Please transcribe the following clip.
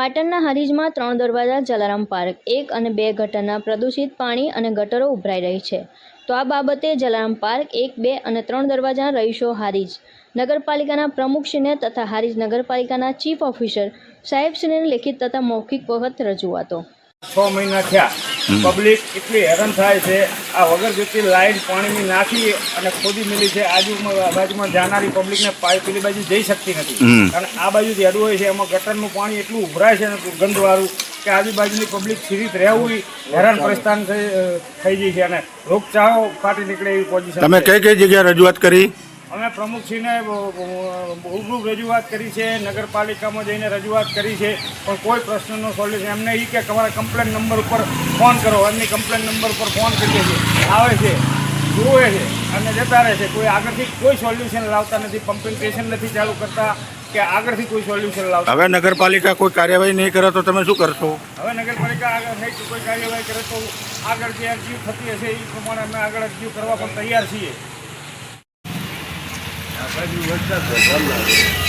પાટણના હરીજમાં ત્રણ દરવાજા, જલારામ પાર્ક, એક અને બે ગટરના પ્રદૂષિત પાણી અને ગટરો ઉભરાઈ રહી છે. તો આ બાબતે જલારામ પાર્ક, એક, બે અને ત્રણ દરવાજાના રહીશો હારીજ. નગરપાલિકાના પ્રમુખશ્રીને તથા હારીજ નગરપાલિકાના ચીફ ઓફિસર સાહેબશ્રીને લેખિત તથા મૌખિક વખત રજૂઆતો. છ મહિના થયા. પબ્લિક એટલી હેરાન થાય છે. આ વગર જોતી લાઈન પાણીની નાખી અને ખોદી મેલી છે આજુમાં બાજુમાં જાનારી પબ્લિકને પાઈ પેલી બાજુ જઈ શકતી નથી. અને આ બાજુ હેડવું હોય છે એમાં ગટરનું પાણી એટલું ઉભરાય છે ગંધવાળું ગંદવાળું કે આજુબાજુની પબ્લિક સીરીત રહેવું હેરાન પરેશાન થઈ થઈ જાય છે અને રોગચાળો ફાટી નીકળે એવી પોઝિશન તમે કઈ કઈ જગ્યાએ રજૂઆત કરી? અમે પ્રમુખશ્રીને રૂબરૂ રજૂઆત કરી છે નગરપાલિકામાં જઈને રજૂઆત કરી છે પણ કોઈ પ્રશ્નનો સોલ્યુશન એમને એ કે તમારા કમ્પ્લેન નંબર ઉપર ફોન કરો એમની કમ્પ્લેન નંબર ઉપર ફોન કરીએ છીએ. આવે છે જુએ છે અને જતા રહે છે. કોઈ આગળથી કોઈ સોલ્યુશન લાવતા નથી પમ્પિંગ સ્ટેશન નથી ચાલુ કરતા કે આગળથી કોઈ સોલ્યુશન લાવતા હવે નગરપાલિકા કોઈ કાર્યવાહી નહીં કરે તો તમે શું કરશો? હવે નગરપાલિકા આગળ નહીં કોઈ કાર્યવાહી કરે તો આગળ જે અરજીઓ થતી હશે એ પ્રમાણે અમે આગળ અરજીઓ કરવા પણ તૈયાર છીએ. બાજુ વરસાદ વધારે